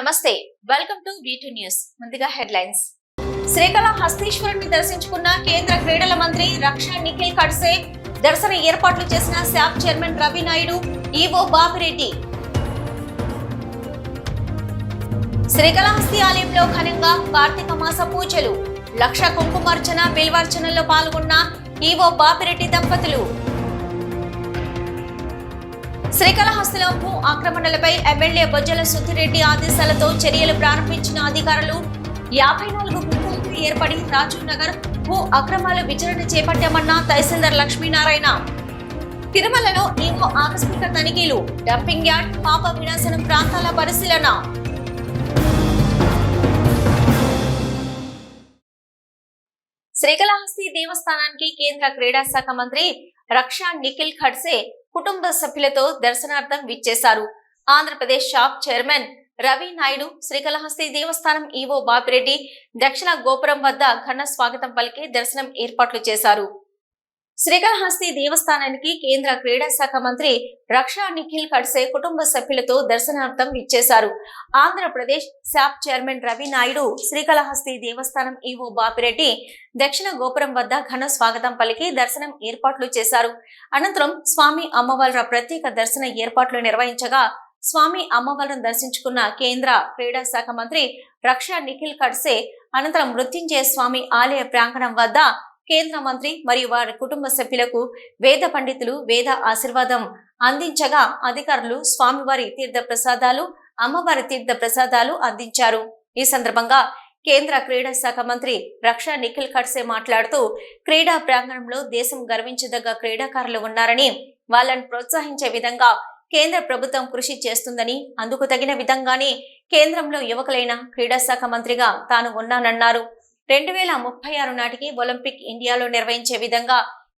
నమస్తే. Welcome to B news ముందుగా headlines శ్రీకాళహస్తీశ్వరుని దర్శించుకున్న కేంద్ర క్రీడల మంత్రి రక్ష నిఖిల్ ఖడ్సే దర్శన ఏర్పాట్లు చేసిన SAAP chairman Ravi Naidu EO Babireddy. Srikalahasti ఆలయంలో ఘనంగా కార్తీక మాస పూజలు. లక్ష కుంకుమార్చన బిల్వార్చనలో పాల్గొన్న ఈవో బాపిరెడ్డి దంపతులు. శ్రీకాళహస్తిలో భూ ఆక్రమణలపై ఎమ్మెల్యే బొజ్జల సుద్దిరెడ్డి ఆదేశాలతో చర్యలు ప్రారంభించిన అధికారులు యాభై నాలుగు గుంపులకు ఏర్పడి రాజీవ్ నగర్ భూ అక్రమాల విచారణ చేపట్టామన్న తహసీల్దార్ లక్ష్మీనారాయణ. తిరుమలలో ఈవో ఆకస్మిక తనిఖీలు డంపింగ్ యార్డ్ పాప వినాశనం ప్రాంతాల పరిశీలన. శ్రీకాళహస్తి దేవస్థానానికి కేంద్ర క్రీడా శాఖ మంత్రి రక్షా నిఖిల్ ఖడ్సే కుటుంబ సభ్యులతో దర్శనార్థం విచ్చేశారు. ఆంధ్రప్రదేశ్ షాప్ చైర్మన్ రవి నాయుడు శ్రీకాళహస్తి దేవస్థానం ఈవో బాపిరెడ్డి దక్షిణ గోపురం వద్ద ఘన స్వాగతం పలికి దర్శనం ఏర్పాట్లు చేశారు. శ్రీకాళహస్తి దేవస్థానానికి కేంద్ర క్రీడా శాఖ మంత్రి రక్షా నిఖిల్ ఖడ్సే కుటుంబ సభ్యులతో దర్శనార్థం ఇచ్చేశారు Andhra Pradesh SAAP chairman Ravi Naidu Srikalahasti Devasthanam EO Bapireddy దక్షిణ గోపురం వద్ద ఘన స్వాగతం పలికి దర్శనం ఏర్పాట్లు చేశారు. అనంతరం స్వామి అమ్మవార్ల ప్రత్యేక దర్శన ఏర్పాట్లు నిర్వహించగా స్వామి అమ్మవారిని దర్శించుకున్న కేంద్ర క్రీడా శాఖ మంత్రి రక్షా నిఖిల్ ఖడ్సే అనంతరం మృత్యుంజయ స్వామి ఆలయ ప్రాంగణం వద్ద కేంద్ర మంత్రి మరియు వారి కుటుంబ సభ్యులకు వేద పండితులు వేద ఆశీర్వాదం అందించగా అధికారులు స్వామివారి తీర్థ ప్రసాదాలు అమ్మవారి తీర్థ ప్రసాదాలు అందించారు. ఈ సందర్భంగా కేంద్ర క్రీడా శాఖ మంత్రి రక్షా నిఖిల్ ఖడ్సే మాట్లాడుతూ క్రీడా ప్రాంగణంలో దేశం గర్వించదగ్గ క్రీడాకారులు ఉన్నారని వాళ్ళని ప్రోత్సహించే విధంగా కేంద్ర ప్రభుత్వం కృషి చేస్తుందని అందుకు తగిన విధంగానే కేంద్రంలో యువకులైన క్రీడా శాఖ మంత్రిగా తాను ఉన్నానన్నారు. రెండు వేల ముప్పై ఆరు నాటికి ఒలింపిక్ ఇండియాలో నిర్వహించే విధంగా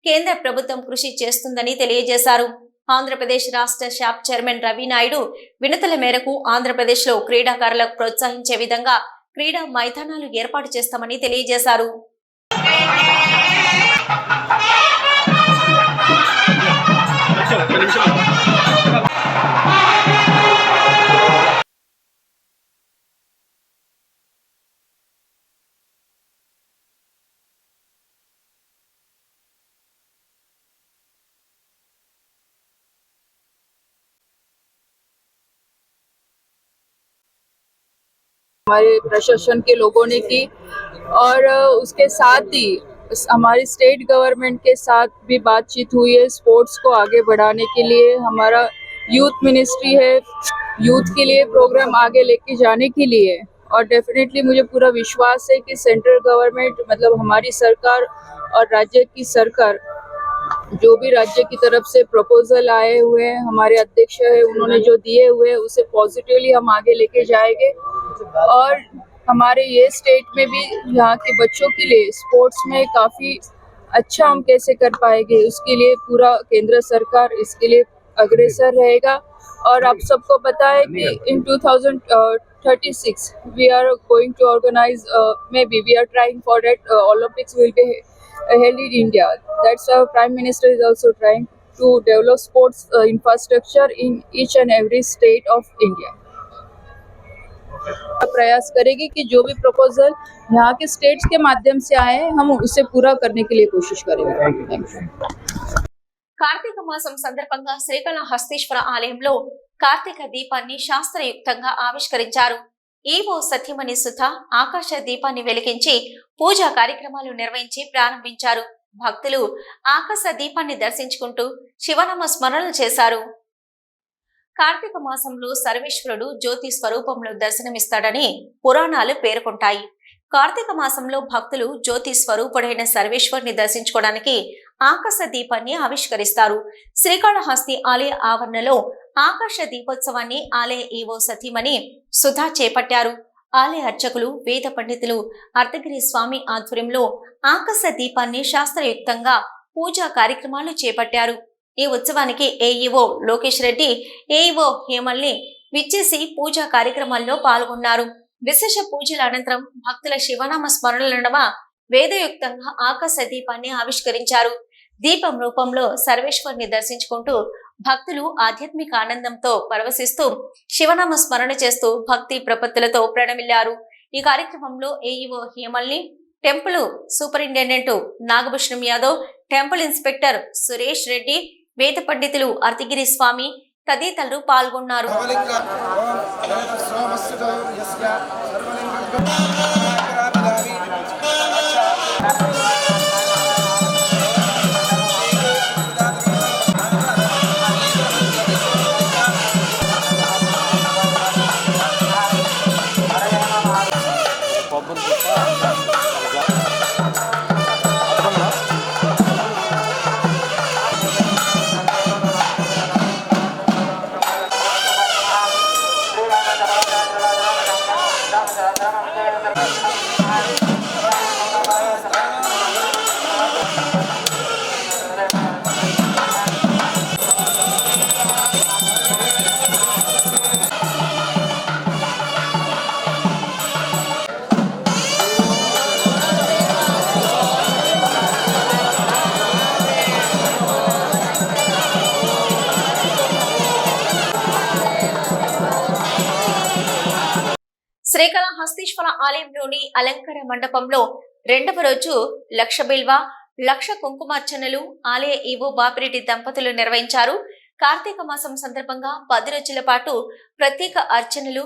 కేంద్ర ప్రభుత్వం కృషి చేస్తుందని తెలియజేశారు. ఆంధ్రప్రదేశ్ రాష్ట్ర షాప్ చైర్మన్ రవి నాయుడు వినతుల మేరకు ఆంధ్రప్రదేశ్లో క్రీడాకారులకు ప్రోత్సహించే విధంగా క్రీడా మైదానాలు ఏర్పాటు చేస్తామని తెలియజేశారు. हमारे प्रशासन के लोगों ने की। और उसके साथ ही हमारी स्टेट गवर्नमेंट के साथ भी बातचीत हुई है स्पोर्ट्स को आगे बढ़ाने के लिए। हमारा यूथ मिनिस्ट्री है यूथ के लिए प्रोग्राम आगे लेके जाने के लिए। और डेफिनेटली मुझे पूरा विश्वास है कि सेंट्रल गवर्नमेंट मतलब हमारी सरकार और राज्य की सरकार, जो भी राज्य की तरफ़ से प्रपोजल आए हुए हैं, हमारे अध्यक्ष है, उन्होंने जो दिए हुए उसे पॉजिटिवली हम आगे लेके जाएँगे। और हमारे ये स्टेट में भी यहाँ के बच्चों के लिए स्पोर्ट्स में काफ़ी अच्छा हम कैसे कर पाएँगे, उसके लिए पूरा केंद्र सरकार इसके लिए अग्रेसर रहेगा। और आप सबको पता है कि in 2036 we are going to organise may be we are trying for that Olympics will be held in India that's our prime minister is also trying to develop sports infrastructure in each and every state of India प्रयास करेगी कि जो भी proposal यहाँ के states के माध्यम से आए हैं हम उसे पूरा करने के लिए कोशिश करेंगे Thank you. కార్తీక మాసం సందర్భంగా శ్రీకాళహస్తీశ్వర ఆలయంలో కార్తీక దీపాన్ని శాస్త్రయుక్తంగా ఆవిష్కరించారు ఈవో సత్యమణి సుధ ఆకాశ దీపాన్ని వెలిగించి పూజా కార్యక్రమాలు నిర్వహించి ప్రారంభించారు భక్తులు ఆకాశ దీపాన్ని దర్శించుకుంటూ శివనామ స్మరణలు చేశారు కార్తీక మాసంలో సర్వేశ్వరుడు జ్యోతి స్వరూపంలో దర్శనమిస్తాడని పురాణాలు పేర్కొంటాయి. కార్తీక మాసంలో భక్తులు జ్యోతి స్వరూపుడైన సర్వేశ్వరుని దర్శించుకోవడానికి ఆకాశ దీపాన్ని ఆవిష్కరిస్తారు. శ్రీకాళహస్తి ఆలయ ఆవరణలో ఆకాశ దీపోత్సవాన్ని ఆలయ ఈవో సతీమణి సుధా చేపట్టారు. ఆలయ అర్చకులు వేద పండితులు అర్ధగిరి స్వామి ఆధ్వర్యంలో ఆకాశ దీపాన్ని శాస్త్రయుక్తంగా పూజా కార్యక్రమాలు చేపట్టారు. ఈ ఉత్సవానికి ఏఈఓ లోకేష్ రెడ్డి ఏఈఓ హేమల్ని విచ్చేసి పూజా కార్యక్రమాల్లో పాల్గొన్నారు. విశేష పూజల అనంతరం భక్తుల శివనామ స్మరణల నడమ వేదయుక్తంగా ఆకాశ దీపాన్ని ఆవిష్కరించారు. దీపం రూపంలో సర్వేశ్వరిని దర్శించుకుంటూ భక్తులు ఆధ్యాత్మిక ఆనందంతో పరవశిస్తూ శివనామ స్మరణ చేస్తూ భక్తి ప్రపత్తులతో ప్రణమిల్లారు. ఈ కార్యక్రమంలో AEO Hemalini temple superintendent Nagabhushanam Yadav temple inspector Suresh Reddy వేద పండితులు అర్తిగిరి స్వామి తదితరులు పాల్గొన్నారు. అలంకార మండపంలో రెండవ రోజు లక్ష బిల్వ లక్ష కుంకుమార్చనలు ఆలయ ఈవో బాపిరెడ్డి దంపతులు నిర్వహించారు. కార్తీక మాసం సందర్భంగా పది రోజుల పాటు ప్రత్యేక అర్చనలు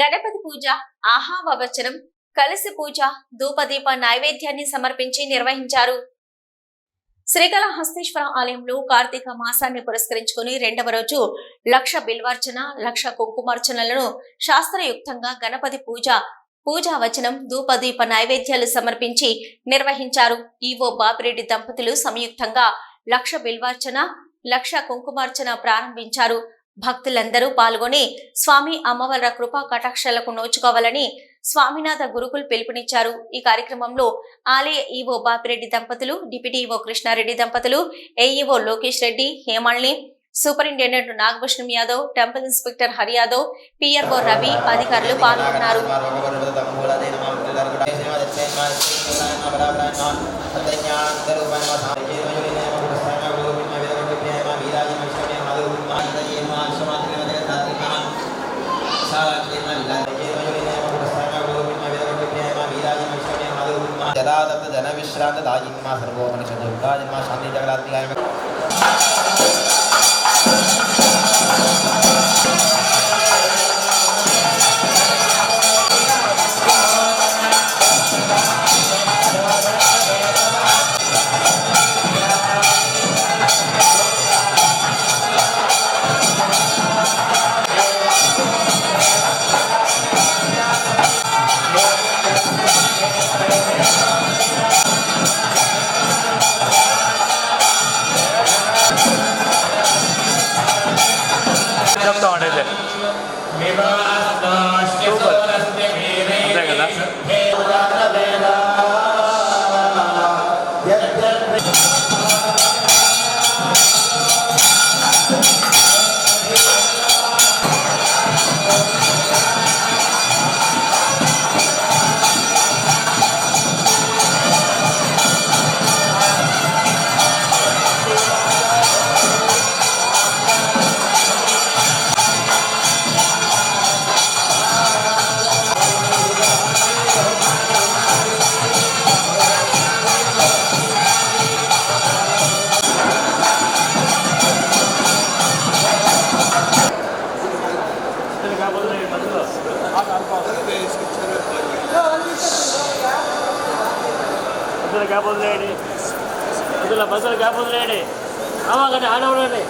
గణపతి పూజ ఆహావచనం కలసి పూజ ధూపదీప నైవేద్యాన్ని సమర్పించి నిర్వహించారు. శ్రీకాళహస్తీశ్వర ఆలయంలో కార్తీక మాసాన్ని పురస్కరించుకుని రెండవ రోజు లక్ష బిల్వార్చన లక్ష కుంకుమార్చనలను శాస్త్రయుక్తంగా గణపతి పూజ పూజా వచనం ధూపదీప నైవేద్యాలు సమర్పించి నిర్వహించారు. ఈవో బాపిరెడ్డి దంపతులు సంయుక్తంగా లక్ష బిల్వార్చన లక్ష కుంకుమార్చన ప్రారంభించారు. భక్తులందరూ పాల్గొని స్వామి అమ్మవార్ల కృపా కటాక్షాలకు నోచుకోవాలని స్వామినాథ గురుకులు పిలుపునిచ్చారు. ఈ కార్యక్రమంలో ఆలయ ఈవో బాపిరెడ్డి దంపతులు డిప్యూటీ ఈవో కృష్ణారెడ్డి దంపతులు AEO Lokesh Reddy Hemalini superintendent Nagabhushanam Yadav temple inspector Hari Yadav PRO Ravi అధికారులు పాల్గొన్నారు. యదా తత్త జన విశ్రాంత దాజిన్మా సర్వోపనిషదు దాజిన్మా శాంతి జగదాత్మికాయ Mimah Asma. వదిలేయండి బస్సులు గ్యాప్ వదిలేయండి. అవ్వకండి ఆడవండి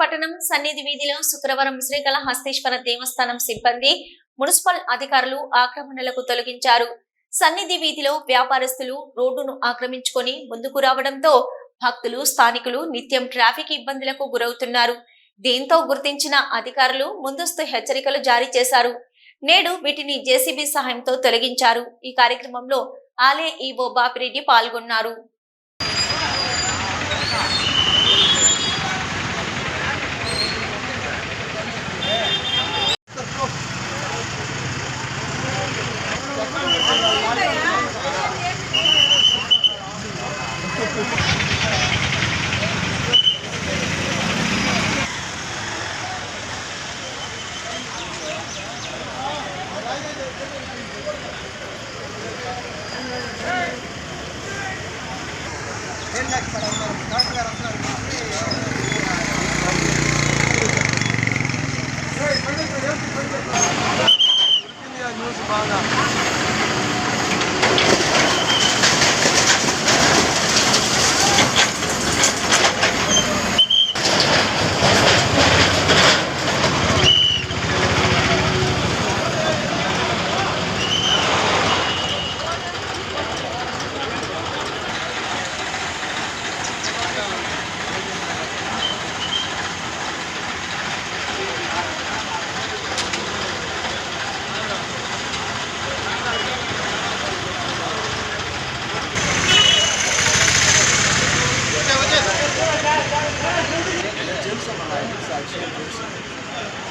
పట్టణం సన్నిధి వీధిలో శుక్రవారం శ్రీకళహస్తీశ్వర దేవస్థానం సిబ్బంది మున్సిపల్ అధికారులు ఆక్రమణలకు తొలగించారు. సన్నిధి వీధిలో వ్యాపారస్తులు రోడ్డును ఆక్రమించుకొని ముందుకు రావడంతో భక్తులు స్థానికులు నిత్యం ట్రాఫిక్ ఇబ్బందులకు గురవుతున్నారు. దీంతో గుర్తించిన అధికారులు ముందస్తు హెచ్చరికలు జారీ చేశారు. నేడు వీటిని జేసీబీ సహాయంతో తొలగించారు. ఈ కార్యక్రమంలో ఆలయ ఈవో బాపిరెడ్డి పాల్గొన్నారు. ಕಟ್ ಮಾಡೋದು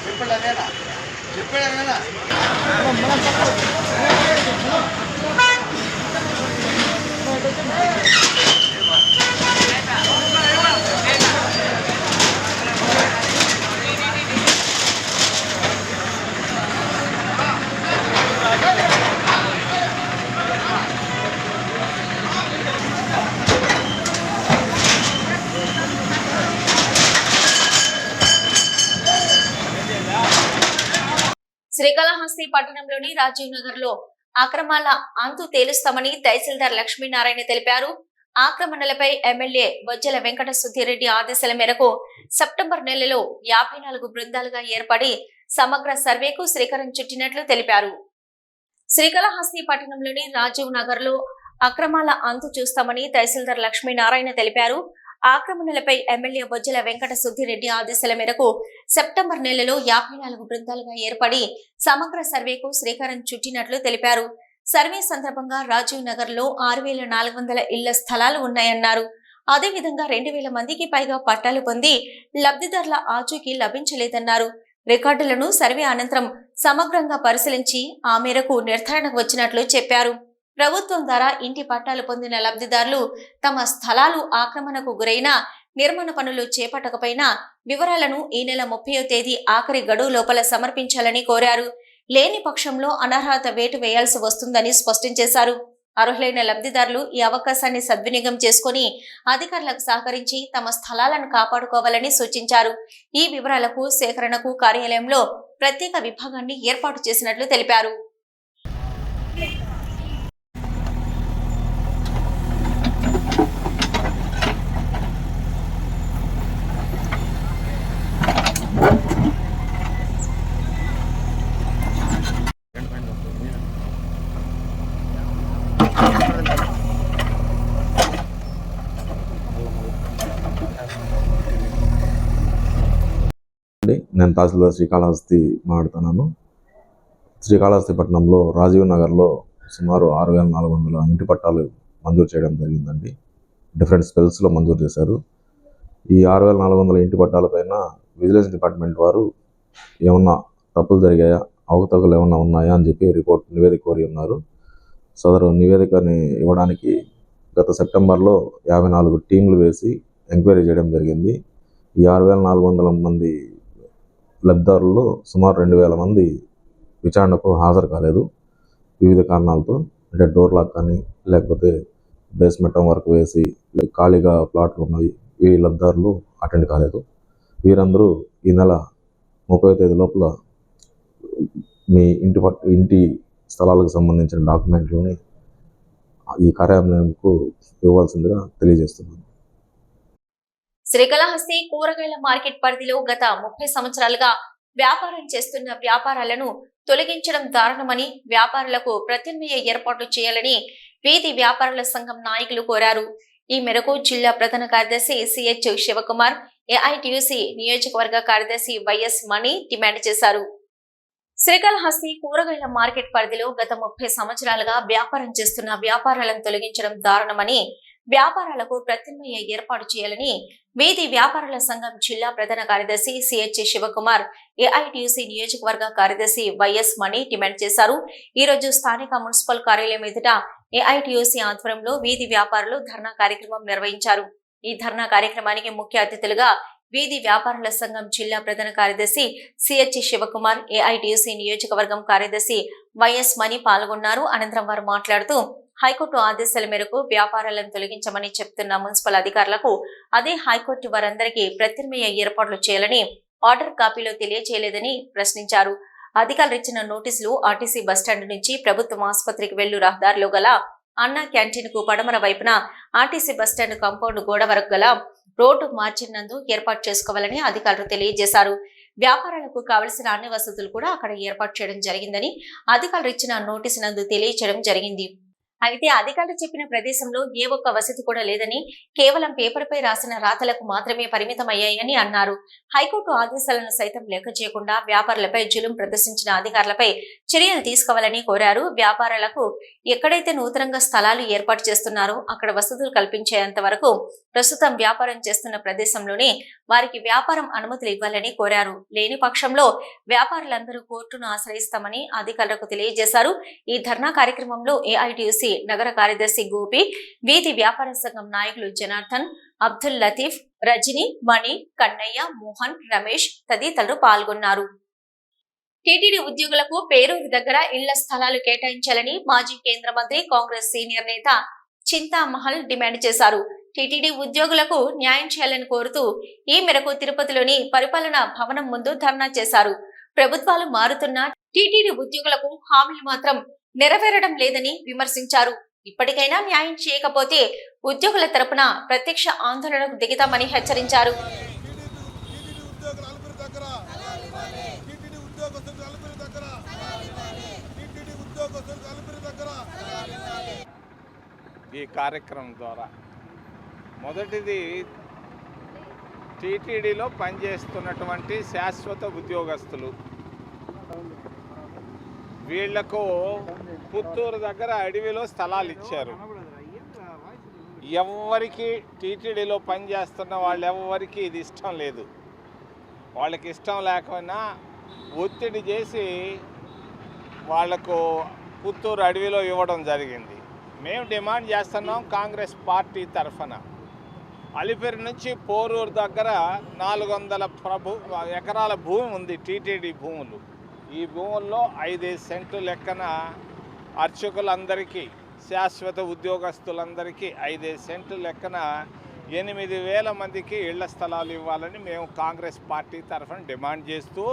చెప్పలేదేనా చెప్పలేదేనా మనం శ్రీకాళహస్తి పట్టణంలోని రాజీవ్ నగర్లో అక్రమాల అంతు తేలుస్తామని తహసీల్దార్ లక్ష్మీనారాయణ తెలిపారు. ఆక్రమణలపై ఎమ్మెల్యే బొజ్జల వెంకట సుధీరెడ్డి ఆదేశాల మేరకు సెప్టెంబర్ నెలలో యాభై నాలుగు బృందాలుగా ఏర్పడి సమగ్ర సర్వేకు శ్రీకారం చుట్టినట్లు తెలిపారు. శ్రీకాళహస్తి పట్టణంలోని రాజీవ్ నగర్లో అక్రమాల అంతు చూస్తామని తహసీల్దార్ లక్ష్మీనారాయణ తెలిపారు. ఆక్రమణలపై ఎమ్మెల్యే బొజ్జల వెంకట సుద్దిరెడ్డి ఆదేశాల మేరకు సెప్టెంబర్ నెలలో యాభై నాలుగు బృందాలుగా ఏర్పడి సమగ్ర సర్వేకు శ్రీకారం చుట్టినట్లు తెలిపారు. సర్వే సందర్భంగా రాజీవ్ నగర్లో ఆరు వేల నాలుగు వందల ఇళ్ళ స్థలాలు ఉన్నాయన్నారు. అదేవిధంగా రెండు వేల మందికి పైగా పట్టాలు పొంది లబ్ధిదారుల ఆచూకీ లభించలేదన్నారు. రికార్డులను సర్వే అనంతరం సమగ్రంగా పరిశీలించి ఆ మేరకు నిర్ధారణకు వచ్చినట్లు చెప్పారు. ప్రభుత్వం ద్వారా ఇంటి పట్టాలు పొందిన లబ్ధిదారులు తమ స్థలాలు ఆక్రమణకు గురైన నిర్మాణ పనులు చేపట్టకపోయినా వివరాలను ఈ నెల ముప్పయో తేదీ ఆఖరి గడువు లోపల సమర్పించాలని కోరారు. లేని పక్షంలో అనర్హత వేటు వేయాల్సి వస్తుందని స్పష్టం చేశారు. అర్హులైన లబ్ధిదారులు ఈ అవకాశాన్ని సద్వినియోగం చేసుకుని అధికారులకు సహకరించి తమ స్థలాలను కాపాడుకోవాలని సూచించారు. ఈ వివరాలకు సేకరణకు కార్యాలయంలో ప్రత్యేక విభాగాన్ని ఏర్పాటు చేసినట్లు తెలిపారు. నేను తహసీల్దార్ శ్రీకాళహస్తి మాట్లాడుతున్నాను. శ్రీకాళహస్తి పట్టణంలో రాజీవ్ నగర్లో సుమారు ఆరు వేల నాలుగు వందల ఇంటి పట్టాలు మంజూరు చేయడం జరిగిందండి. డిఫరెంట్ స్పెల్స్లో మంజూరు చేశారు. ఈ ఆరు వేల నాలుగు వందల ఇంటి పట్టాలపైన విజిలెన్స్ డిపార్ట్మెంట్ వారు ఏమన్నా తప్పులు జరిగాయా అవకతవకలు ఏమన్నా ఉన్నాయా అని చెప్పి రిపోర్ట్ నివేదిక కోరి ఉన్నారు. సదరు నివేదికని ఇవ్వడానికి గత సెప్టెంబర్లో యాభై నాలుగు టీంలు వేసి ఎంక్వైరీ చేయడం జరిగింది. ఈ ఆరు వేల నాలుగు వందల మంది లబ్ధిదారుల్లో సుమారు రెండు వేల మంది విచారణకు హాజరు కాలేదు. వివిధ కారణాలతో అంటే డోర్ లాక్ కానీ లేకపోతే బేస్మెంట్ వర్క్ వేసి ఖాళీగా ప్లాట్లు ఉన్నవి ఈ లబ్ధిదారులు అటెండ్ కాలేదు. వీరందరూ ఈ నెల ముప్పై తేదీ లోపల మీ ఇంటి పట్ ఇంటి స్థలాలకు సంబంధించిన డాక్యుమెంట్లని ఈ కార్యాలయంకు ఇవ్వాల్సిందిగా తెలియజేస్తున్నాను. శ్రీకాళహస్తి కూరగాయల మార్కెట్ పరిధిలో గత ముప్పై సంవత్సరాలుగా వ్యాపారం చేస్తున్న వ్యాపారాలను తొలగించడం దారుణమని వ్యాపారులకు ప్రత్యామ్నాయ ఏర్పాట్లు చేయాలని వీధి వ్యాపారుల సంఘం నాయకులు కోరారు. ఈ మేరకు జిల్లా ప్రధాన కార్యదర్శి సిహెచ్ శివకుమార్ ఏఐటియుసి నియోజకవర్గ కార్యదర్శి వైఎస్ మణి డిమాండ్ చేశారు. శ్రీకాళహస్తి కూరగాయల మార్కెట్ పరిధిలో గత ముప్పై సంవత్సరాలుగా వ్యాపారం చేస్తున్న వ్యాపారాలను తొలగించడం దారుణమని వ్యాపారాలకు ప్రత్యామ్నాయ ఏర్పాటు చేయాలని వీధి వ్యాపారుల సంఘం జిల్లా ప్రధాన కార్యదర్శి సిహెచ్ శివకుమార్ ఏఐటియుసి నియోజకవర్గ కార్యదర్శి వైఎస్ మణి డిమాండ్ చేశారు. ఈ రోజు స్థానిక మున్సిపల్ కార్యాలయం ఎదుట ఏఐటియుసి ఆధ్వర్యంలో వీధి వ్యాపారులు ధర్నా కార్యక్రమం నిర్వహించారు. ఈ ధర్నా కార్యక్రమానికి ముఖ్య అతిథులుగా వీధి వ్యాపారుల సంఘం జిల్లా ప్రధాన కార్యదర్శి సిహెచ్ శివకుమార్ ఏఐటియుసి నియోజకవర్గం కార్యదర్శి వైఎస్ మణి పాల్గొన్నారు. అనంతరం వారు మాట్లాడుతూ హైకోర్టు ఆదేశాల మేరకు వ్యాపారాలను తొలగించమని చెప్తున్న మున్సిపల్ అధికారులకు అదే హైకోర్టు వారందరికీ ప్రత్యామ్నాయ ఏర్పాట్లు చేయాలని ఆర్డర్ కాపీలో తెలియజేయలేదని ప్రశ్నించారు. అధికారులు ఇచ్చిన నోటీసులు ఆర్టీసీ బస్టాండ్ నుంచి ప్రభుత్వం ఆసుపత్రికి వెళ్ళు రహదారిలో గల అన్నా క్యాంటీన్కు పడమర వైపున ఆర్టీసీ బస్టాండ్ కాంపౌండ్ గోడ వరకు గల రోడ్డు మార్చినందు నందు ఏర్పాటు చేసుకోవాలని అధికారులు తెలియజేశారు. వ్యాపారాలకు కావలసిన అన్ని వసతులు కూడా అక్కడ ఏర్పాటు చేయడం జరిగిందని అధికారులు ఇచ్చిన నోటీసు నందు తెలియచేయడం జరిగింది. అయితే అధికారులు చెప్పిన ప్రదేశంలో ఏ ఒక్క వసతి కూడా లేదని కేవలం పేపర్పై రాసిన రాతలకు మాత్రమే పరిమితమయ్యాయని అన్నారు. హైకోర్టు ఆదేశాలను సైతం లెక్క చేయకుండా వ్యాపారులపై జులుం ప్రదర్శించిన అధికారులపై చర్యలు తీసుకోవాలని కోరారు. వ్యాపారాలకు ఎక్కడైతే నూతనంగా స్థలాలు ఏర్పాటు చేస్తున్నారో అక్కడ వసతులు కల్పించేంత వరకు ప్రస్తుతం వ్యాపారం చేస్తున్న ప్రదేశంలోనే వారికి వ్యాపారం అనుమతులు ఇవ్వాలని కోరారు. లేని పక్షంలో వ్యాపారులందరూ కోర్టును ఆశ్రయిస్తామని అధికారులకు తెలియజేశారు. ఈ ధర్నా కార్యక్రమంలో ఏఐటియుసి నగర కార్యదర్శి గోపి వీధి వ్యాపార సంఘం నాయకులు జనార్దన్ అబ్దుల్ లతీఫ్ రజని మణి కన్నయ్య మోహన్ రమేష్ తదితరులు పాల్గొన్నారు. టీటీడీ ఉద్యోగులకు పేరూరు దగ్గర ఇళ్ళ స్థలాలు కేటాయించాలని మాజీ కేంద్ర మంత్రి కాంగ్రెస్ సీనియర్ నేత చింతామహల్ డిమాండ్ చేశారు. టీటీడీ ఉద్యోగులకు న్యాయం చేయాలని కోరుతూ ఈ మేరకు తిరుపతిలోని పరిపాలనా భవనం ముందు ధర్నా చేశారు. ప్రభుత్వాలు మారుతున్న టీటీడీ ఉద్యోగులకు హామీలు మాత్రం నెరవేరడం లేదని విమర్శించారు. ఇప్పటికైనా న్యాయం చేయకపోతే ఉద్యోగుల తరపున ప్రత్యక్ష ఆందోళనకు దిగుతామని హెచ్చరించారు. ఈ కార్యక్రమం ద్వారా మొదటిది టీటీడీలో పనిచేస్తున్నటువంటి శాశ్వత ఉద్యోగస్తులు. వీళ్ళకు పుత్తూరు దగ్గర అడవిలో స్థలాలు ఇచ్చారు. ఎవరికి టీటీడీలో పనిచేస్తున్న వాళ్ళు ఎవరికి ఇది ఇష్టం లేదు. వాళ్ళకి ఇష్టం లేకపోయినా ఒత్తిడి చేసి వాళ్ళకు పుత్తూరు అడవిలో ఇవ్వడం జరిగింది. మేము డిమాండ్ చేస్తున్నాం కాంగ్రెస్ పార్టీ తరఫున. అలిపిరి నుంచి పోరూరు దగ్గర నాలుగు వందల ప్రభు ఎకరాల భూమి ఉంది టీటీడీ భూములు. ఈ భూముల్లో ఐదైదు సెంట్లు లెక్కన అర్చకులందరికీ శాశ్వత ఉద్యోగస్తులందరికీ ఐదైదు సెంట్లు లెక్కన ఎనిమిది వేల మందికి ఇళ్ళ స్థలాలు ఇవ్వాలని మేము కాంగ్రెస్ పార్టీ తరఫున డిమాండ్ చేస్తూ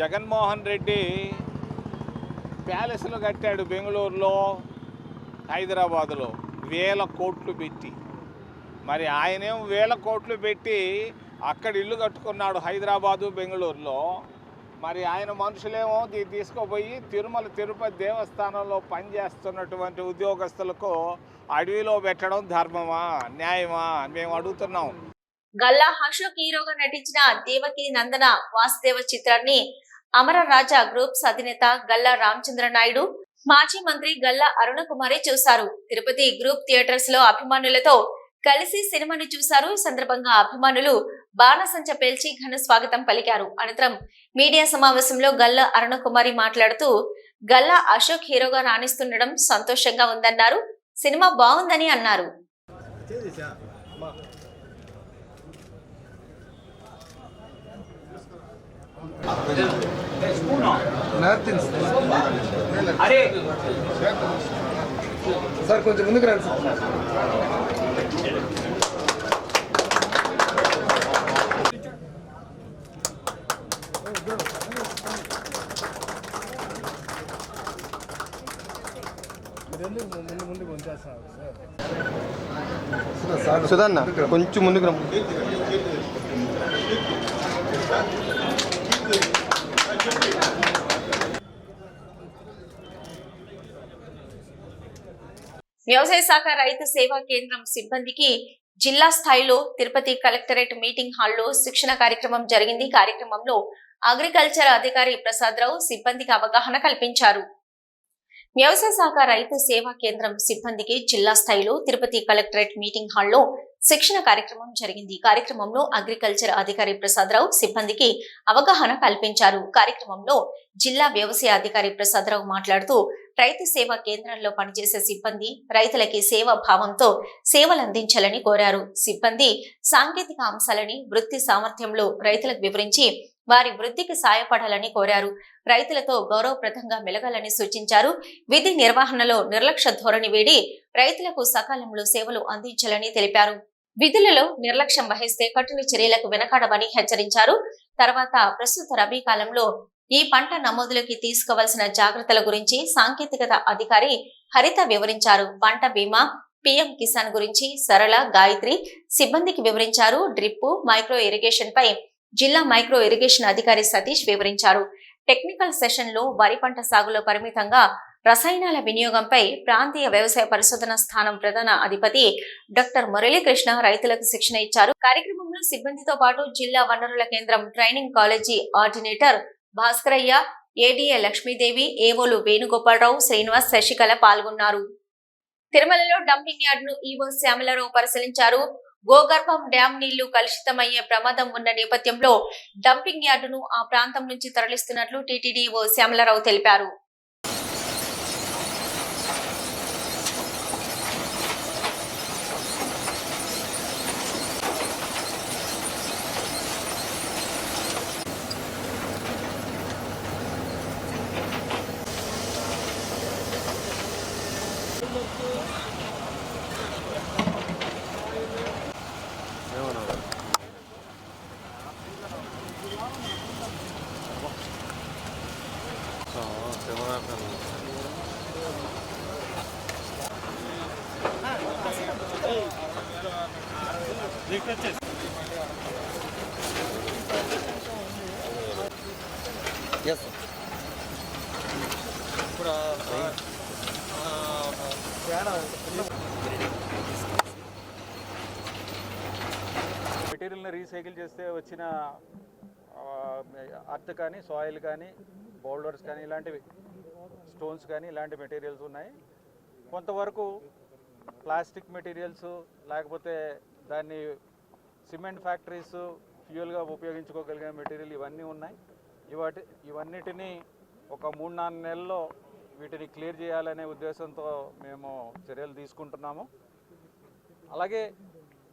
జగన్మోహన్ రెడ్డి ప్యాలెస్లు కట్టాడు బెంగళూరులో హైదరాబాదులో వేల కోట్లు పెట్టి. మరి ఆయనేం వేల కోట్లు పెట్టి అక్కడ ఇల్లు కట్టుకున్నాడు హైదరాబాదు బెంగళూరులో. మరి ఆయన మనుషులేమో దీన్ని తీసుకుపోయి తిరుమల తిరుపతి దేవస్థానంలో పనిచేస్తున్నటువంటి ఉద్యోగస్తులకు అడవిలో పెట్టడం ధర్మమా న్యాయమా మేము అడుగుతున్నాం. గల్లా అశోక్ హీరోగా నటించిన దేవకి నందన వాసుదేవ చిత్రాన్ని అమర రాజా గ్రూప్స్ అధినేత గల్లా రామచంద్ర నాయుడు మాజీ మంత్రి గల్లా అరుణ కుమారి చూశారు. తిరుపతి గ్రూప్ థియేటర్స్లో అభిమానులతో కలిసి సినిమాను చూశారు. ఈ సందర్భంగా అభిమానులు బాణసంచ పేల్చి ఘన స్వాగతం పలికారు. అనంతరం మీడియా సమావేశంలో గల్లా అరుణ కుమారి మాట్లాడుతూ గల్లా అశోక్ హీరోగా రాణిస్తుండడం సంతోషంగా ఉందన్నారు. సినిమా బాగుందని అన్నారు. సార్ కొంచెం ముందుకు రండి సార్. సుధన్న కొంచెం ముందుకు రా వ్యవసాయ శాఖ రైతు సేవా కేంద్రం సిబ్బందికి జిల్లా స్థాయిలో తిరుపతి కలెక్టరేట్ మీటింగ్ హాల్లో శిక్షణ కార్యక్రమం జరిగింది. కార్యక్రమంలో అగ్రికల్చర్ అధికారి ప్రసాద్ రావు సిబ్బందికి అవగాహన కల్పించారు. వ్యవసాయ శాఖ రైతు సేవా కేంద్రం సిబ్బందికి జిల్లా స్థాయిలో తిరుపతి కలెక్టరేట్ మీటింగ్ హాల్లో శిక్షణ కార్యక్రమం జరిగింది. కార్యక్రమంలో అగ్రికల్చర్ అధికారి ప్రసాద్ రావు సిబ్బందికి అవగాహన కల్పించారు. కార్యక్రమంలో జిల్లా వ్యవసాయ అధికారి ప్రసాదరావు మాట్లాడుతూ రైతు సేవా కేంద్రంలో పనిచేసే సిబ్బంది రైతులకి సేవా భావంతో సేవలు అందించాలని కోరారు. సిబ్బంది సాంకేతిక అంశాలని వృత్తి సామర్థ్యంలో రైతులకు వివరించి వారి వృద్ధికి సాయపడాలని కోరారు. రైతులతో గౌరవప్రదంగా మెలగాలని సూచించారు. విధి నిర్వహణలో నిర్లక్ష్య ధోరణి వీడి రైతులకు సకాలంలో సేవలు అందించాలని తెలిపారు. విధులలో నిర్లక్ష్యం వహిస్తే కఠిన చర్యలకు వెనకాడమని హెచ్చరించారు. తర్వాత ప్రస్తుత రబీ కాలంలో ఈ పంట నమోదులకి తీసుకోవాల్సిన జాగ్రత్తల గురించి సాంకేతికత అధికారి హరిత వివరించారు. పంట బీమా పిఎం కిసాన్ గురించి సరళ గాయత్రి సిబ్బందికి వివరించారు. డ్రిప్పు మైక్రో ఇరిగేషన్ పై జిల్లా మైక్రో ఇరిగేషన్ అధికారి సతీష్ వివరించారు. టెక్నికల్ సెషన్లో వరి పంట సాగులో పరిమితంగా రసాయనాల వినియోగంపై ప్రాంతీయ వ్యవసాయ పరిశోధన స్థానం ప్రధాన అధిపతి డాక్టర్ మురళీకృష్ణ రైతులకు శిక్షణ ఇచ్చారు. కార్యక్రమంలో సిబ్బందితో పాటు జిల్లా వనరుల కేంద్రం training college coordinator Bhaskaraiah ADA Lakshmidevi ఏవోలు Venugopalarao Srinivas Sasikala పాల్గొన్నారు. తిరుమలలో డంపింగ్ యార్డ్ను ఈవో శ్యామలరావు పరిశీలించారు. గోగర్భం డ్యాం నీళ్ళు కలుషితమయ్యే ప్రమాదం ఉన్న నేపథ్యంలో డంపింగ్ యార్డును ఆ ప్రాంతం నుంచి తరలిస్తున్నట్లు టీటీడీఓ శ్యామలరావు తెలిపారు. మెటీరియల్ని రీసైకిల్ చేస్తే వచ్చిన అర్త్ కానీ సాయిల్ కానీ బౌల్డర్స్ కానీ ఇలాంటివి స్టోన్స్ కానీ ఇలాంటి మెటీరియల్స్ ఉన్నాయి. కొంతవరకు ప్లాస్టిక్ మెటీరియల్స్ లేకపోతే దాన్ని సిమెంట్ ఫ్యాక్టరీస్ ఫ్యూయల్గా ఉపయోగించుకోగలిగిన మెటీరియల్ ఇవన్నీ ఉన్నాయి. ఇవాటి ఇవన్నిటిని ఒక మూడు నాలుగు నెలల్లో వీటిని క్లియర్ చేయాలనే ఉద్దేశంతో మేము చర్యలు తీసుకుంటున్నాము. అలాగే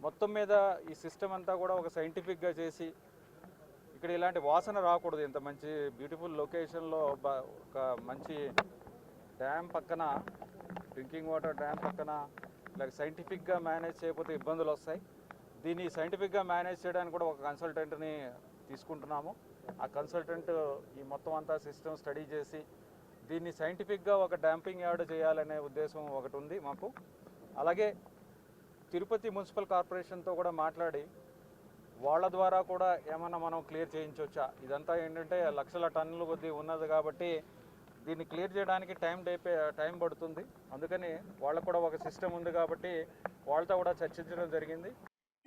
మొత్తం మీద ఈ సిస్టమ్ అంతా కూడా ఒక సైంటిఫిక్గా చేసి ఇక్కడ ఇలాంటి వాసన రాకూడదు. ఇంత మంచి బ్యూటిఫుల్ లొకేషన్లో ఒక మంచి డ్యామ్ పక్కన డ్రింకింగ్ వాటర్ డ్యామ్ పక్కన ఇలా సైంటిఫిక్గా మేనేజ్ చేయకపోతే ఇబ్బందులు వస్తాయి. దీన్ని సైంటిఫిక్గా మేనేజ్ చేయడానికి కూడా ఒక కన్సల్టెంట్ని తీసుకుంటున్నాము. ఆ కన్సల్టెంట్ ఈ మొత్తం అంతా సిస్టమ్ స్టడీ చేసి దీన్ని సైంటిఫిక్గా ఒక డ్యాంపింగ్ యార్డ్ చేయాలనే ఉద్దేశం ఒకటి ఉంది మాకు. అలాగే తిరుపతి మున్సిపల్ కార్పొరేషన్తో కూడా మాట్లాడి వాళ్ళ ద్వారా కూడా ఏమన్నా మనం క్లియర్ చేయించవచ్చా ఇదంతా ఏంటంటే లక్షల టన్నుల కొద్దీ ఉన్నది కాబట్టి దీన్ని క్లియర్ చేయడానికి టైం డైపే టైం పడుతుంది. అందుకని వాళ్ళకు కూడా ఒక సిస్టమ్ ఉంది కాబట్టి వాళ్ళతో కూడా చర్చించడం జరిగింది.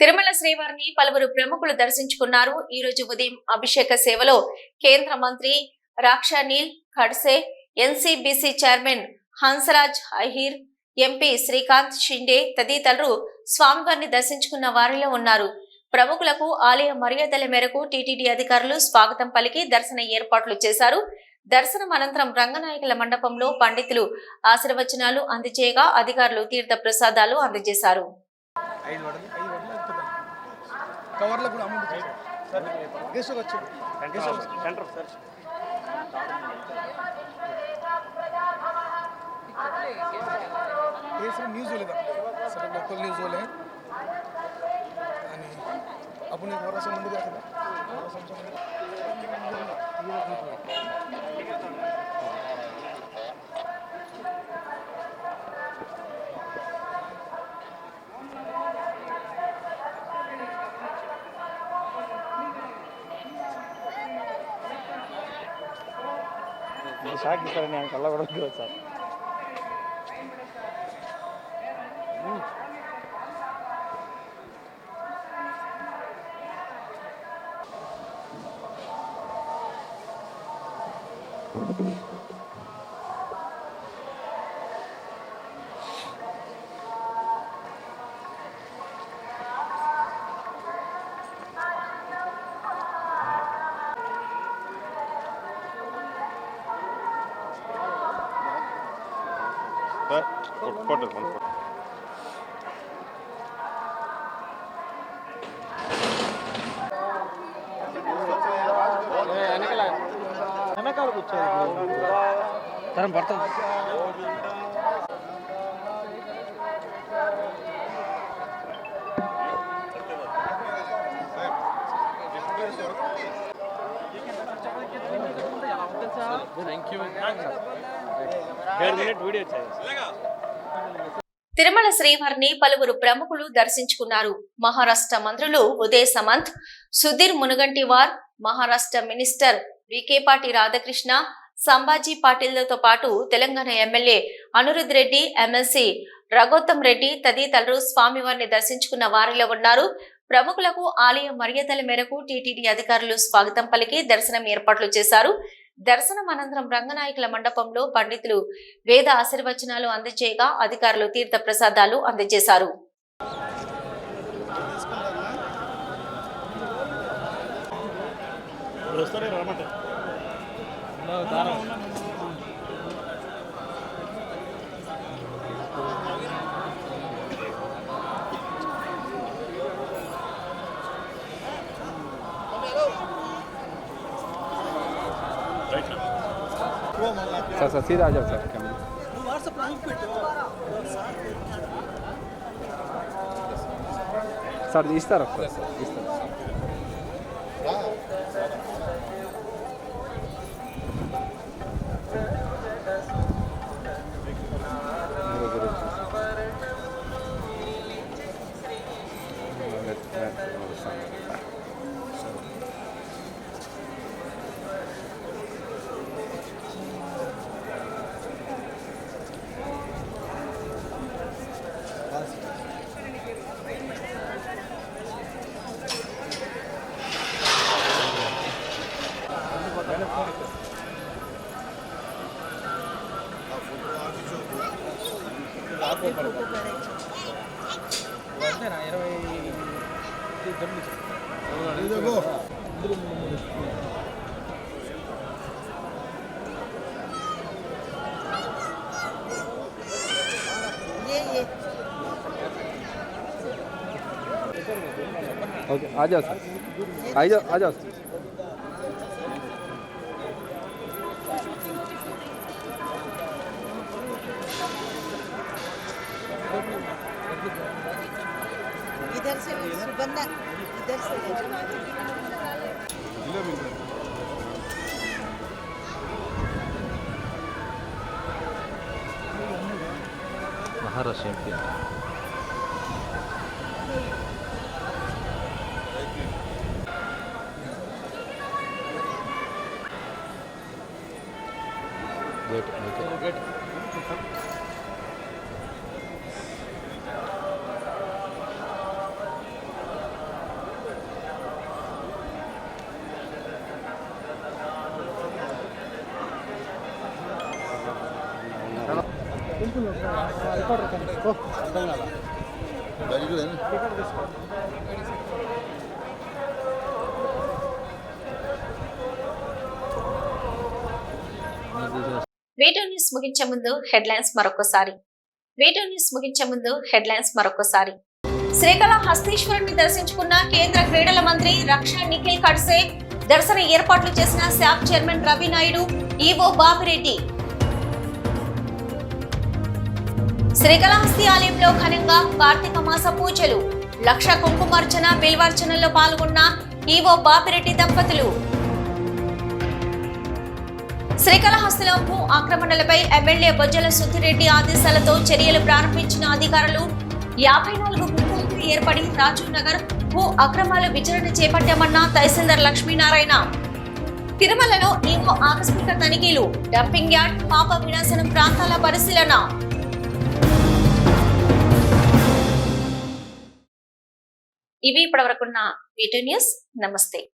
తిరుమల శ్రీవారిని పలువురు ప్రముఖులు దర్శించుకున్నారు. ఈ రోజు ఉదయం అభిషేక సేవలో కేంద్ర మంత్రి రాక్షానీల్ Khadse NCBC chairman Hansraj Ahir MP Srikanth Shinde తదితరులు స్వామివారిని దర్శించుకున్న వారిలో ఉన్నారు ప్రముఖులకు ఆలయ మర్యాదల మేరకు టీటీడీ అధికారులు స్వాగతం పలికి దర్శన ఏర్పాట్లు చేశారు దర్శనం అనంతరం రంగనాయకుల మండపంలో పండితులు ఆశీర్వచనాలు అందజేయగా అధికారులు తీర్థ ప్రసాదాలు అందజేశారు సెంటర్ సార్ ये सिर्फ न्यूज़ वाले था सिर्फ लोकल न्यूज़ वाले हैं आणि आपण एक वरासा मंदिर दाखवलं ಶಾಕ್ ಸರ್ ನಾನು ಕಲ್ಲ ಹೊಡೆದು ಸರ್ తరం పడుతుంది తిరుమల శ్రీవారిని పలువురు ప్రముఖులు దర్శించుకున్నారు. మహారాష్ట్ర మంత్రులు ఉదయ్ సమంత్ సుధీర్ మునుగంటివార్ మహారాష్ట్ర మినిస్టర్ వికేపాటి రాధాకృష్ణ సంభాజీ పాటిల్తో పాటు తెలంగాణ ఎమ్మెల్యే అనురుద్ రెడ్డి ఎమ్మెల్సీ రఘోత్తం రెడ్డి తదితరులు స్వామివారిని దర్శించుకున్న వారిలో ఉన్నారు. ప్రముఖులకు ఆలయ మర్యాదల మేరకు టీటీడీ అధికారులు స్వాగతం పలికి దర్శనం ఏర్పాట్లు చేశారు. దర్శనం అనంతరం రంగనాయకుల మండపంలో పండితులు వేద ఆశీర్వచనాలు అందజేయగా అధికారులు తీర్థ ప్రసాదాలు అందజేశారు. వస్తారే రమ్మంటే సార్ సార్ సీదా ఆ జాओ సార్ కెమెరా సార్ ఇస్తారు సార్ ఇస్తారు आ जाओ सर। आ जाओ आ जाओ सर। इधर से सुगंधा इधर से महाराष्ट्र వేటో న్యూస్ ముగించే ముందు హెడ్లైన్స్ మరొకసారి. వేటో న్యూస్ ముగించే ముందు హెడ్లైన్స్ మరొకసారి. శ్రీకాళహస్తీశ్వరుని దర్శించుకున్న కేంద్ర క్రీడల మంత్రి రక్ష నిఖిల్ ఖడ్సే దర్శన ఏర్పాట్లు చేసిన SAAP chairman Ravi Naidu EO Bapireddy Srikalahasti ఆలయంలో ఘనంగా కార్తీక మాస పూజలు లక్ష కుంకుమార్చన బిల్వార్చనలో పాల్గొన్న ఈవో బాపిరెడ్డి దంపతులు. శ్రీకాళహస్తిలో భూ ఆక్రమణలపై ఎమ్మెల్యే బొజ్జల సుద్దిరెడ్డి ఆదేశాలతో చర్యలు ప్రారంభించిన అధికారులు యాభై నాలుగు గుంపులు ఏర్పడి రాజీవ్ నగర్ భూ అక్రమాల విచారణ చేపట్టామన్న తహసీల్దార్ లక్ష్మీనారాయణ. తిరుమలలో ఈవో ఆకస్మిక తనిఖీలు డంపింగ్ యార్డ్ పాప వినాశనం ప్రాంతాల పరిశీలన. ఇవి ఇప్పటివరకున్న వీటి న్యూస్. నమస్తే.